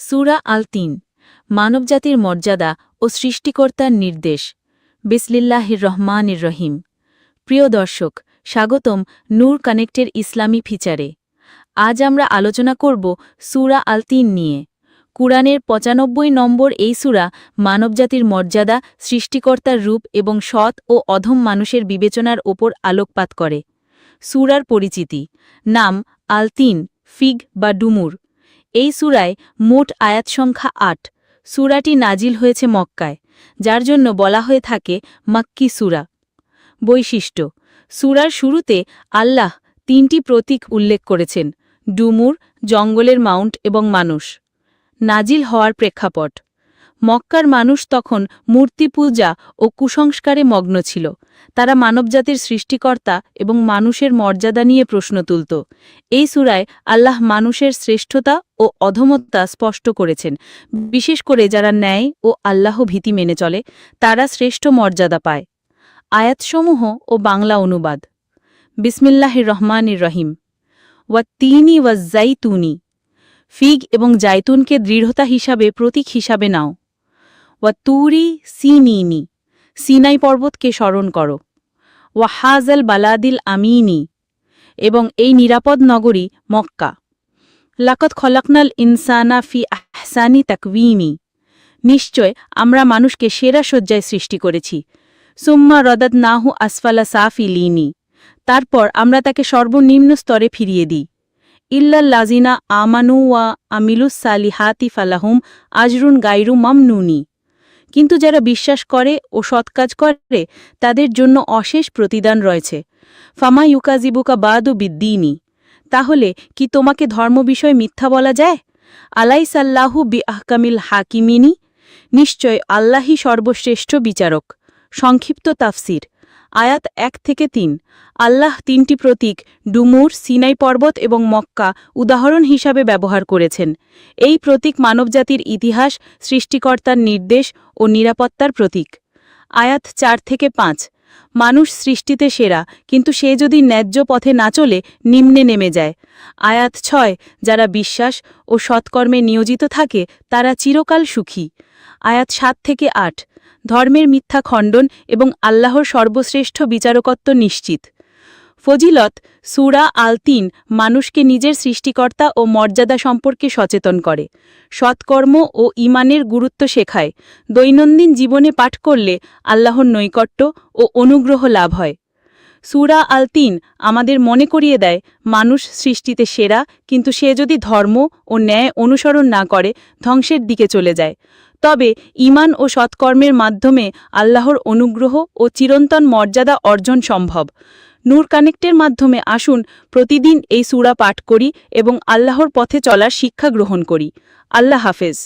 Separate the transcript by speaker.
Speaker 1: সুরা আল তিন, মানবজাতির মর্যাদা ও সৃষ্টিকর্তার নির্দেশ। বিসলিল্লাহির রহমানির রহিম। প্রিয় দর্শক, স্বাগতম নূর কানেক্টের ইসলামী ফিচারে। আজ আমরা আলোচনা করব সুরা আল তিন নিয়ে। কুরআনের পঁচানব্বই নম্বর এই সুরা মানবজাতির মর্যাদা, সৃষ্টিকর্তার রূপ এবং সৎ ও অধম মানুষের বিবেচনার ওপর আলোকপাত করে। সুরার পরিচিতি। নাম আল তিন, ফিগ বা ডুমুর। এই সুরায় মোট আয়াত সংখ্যা আট। সুরাটি নাজিল হয়েছে মক্কায়, যার জন্য বলা হয়ে থাকে মাক্কি সুরা। বৈশিষ্ট্য, সুরার শুরুতে আল্লাহ তিনটি প্রতীক উল্লেখ করেছেন, ডুমুর, জঙ্গলের মাউন্ট এবং মানুষ। নাজিল হওয়ার প্রেক্ষাপট মক্কার মানুষ তখন মূর্তি পূজা ও কুসংস্কারে মগ্ন ছিল। তারা মানবজাতির সৃষ্টিকর্তা এবং মানুষের মর্যাদা নিয়ে প্রশ্ন তুলত। এই সুরায় আল্লাহ মানুষের শ্রেষ্ঠতা ও অধমত্তা স্পষ্ট করেছেন। বিশেষ করে যারা ন্যায় ও আল্লাহ ভীতি মেনে চলে, তারা শ্রেষ্ঠ মর্যাদা পায়। আয়াতসমূহ ও বাংলা অনুবাদ। বিসমিল্লাহির রহমানির রহিম। ওয়া তিনি ওয়া জাইতুনি ফিগ এবং জাইতুনকে দৃঢ়তা হিসাবে প্রতীক হিসাবে নাও। ওয়া তুরি সিনিনি, সিনাই পর্বতকে স্মরণ করো। ওয়া হাজাল বালাদিল আমিনি, এবং এই নিরাপদ নগরী মক্কা। লাকত খলাকনাল ইনসানা ফি আহসানি তাকবিমি নিশ্চয় আমরা মানুষকে সেরা শয্যায় সৃষ্টি করেছি। সুম্মা রদাদ নাহু আসফালা সাফিলিনি তারপর আমরা তাকে সর্বনিম্ন স্তরে ফিরিয়ে দিই। ইল্লাল্লাজিনা আমানু ওয়া আমিলুস সালিহাতি ফালাহুম আজরুন গাইরু মামনুনি। কিন্তু যারা বিশ্বাস করে ও সৎকাজ করে, তাদের জন্য অশেষ প্রতিদান রয়েছে। ফামা ইউকাজিবুকা বাদ ও বিদ্দিনী, তাহলে কি তোমাকে ধর্ম বিষয়ে মিথ্যা বলা যায়? আলাই সাল্লাহু বি আহকামিল হাকিমিনী, নিশ্চয় আল্লাহি সর্বশ্রেষ্ঠ বিচারক। সংক্ষিপ্ত তাফসির। আয়াত এক থেকে তিন। আল্লাহ তিনটি প্রতীক, ডুমুর, সিনাই পর্বত এবং মক্কা, উদাহরণ হিসাবে ব্যবহার করেছেন। এই প্রতীক মানবজাতির ইতিহাস, সৃষ্টিকর্তার নির্দেশ ও নিরাপত্তার প্রতীক। আয়াত চার থেকে পাঁচ। মানুষ সৃষ্টিতে সেরা, কিন্তু সে যদি ন্যায্য পথে না চলে, নিম্নে নেমে যায়। আয়াত ছয়, যারা বিশ্বাস ও সৎকর্মে নিয়োজিত থাকে, তারা চিরকাল সুখী। আয়াত সাত থেকে আট, ধর্মের মিথ্যা খণ্ডন এবং আল্লাহর সর্বশ্রেষ্ঠ বিচারকত্ব নিশ্চিত। ফজিলত, সুরা আল তিন মানুষকে নিজের সৃষ্টিকর্তা ও মর্যাদা সম্পর্কে সচেতন করে। সৎকর্ম ও ইমানের গুরুত্ব শেখায়। দৈনন্দিন জীবনে পাঠ করলে আল্লাহর নৈকট্য ও অনুগ্রহ লাভ হয়। সুরা আল তিন আমাদের মনে করিয়ে দেয়, মানুষ সৃষ্টিতে সেরা, কিন্তু সে যদি ধর্ম ও ন্যায় অনুসরণ না করে, ধ্বংসের দিকে চলে যায়। তবে ইমান ও সৎকর্মের মাধ্যমে আল্লাহর অনুগ্রহ ও চিরন্তন মর্যাদা অর্জন সম্ভব। নূর কানেক্টের মাধ্যমে আসুন, প্রতিদিন এই সুরা পাঠ করি এবং আল্লাহর পথে চলার শিক্ষা গ্রহণ করি। আল্লাহ হাফেজ।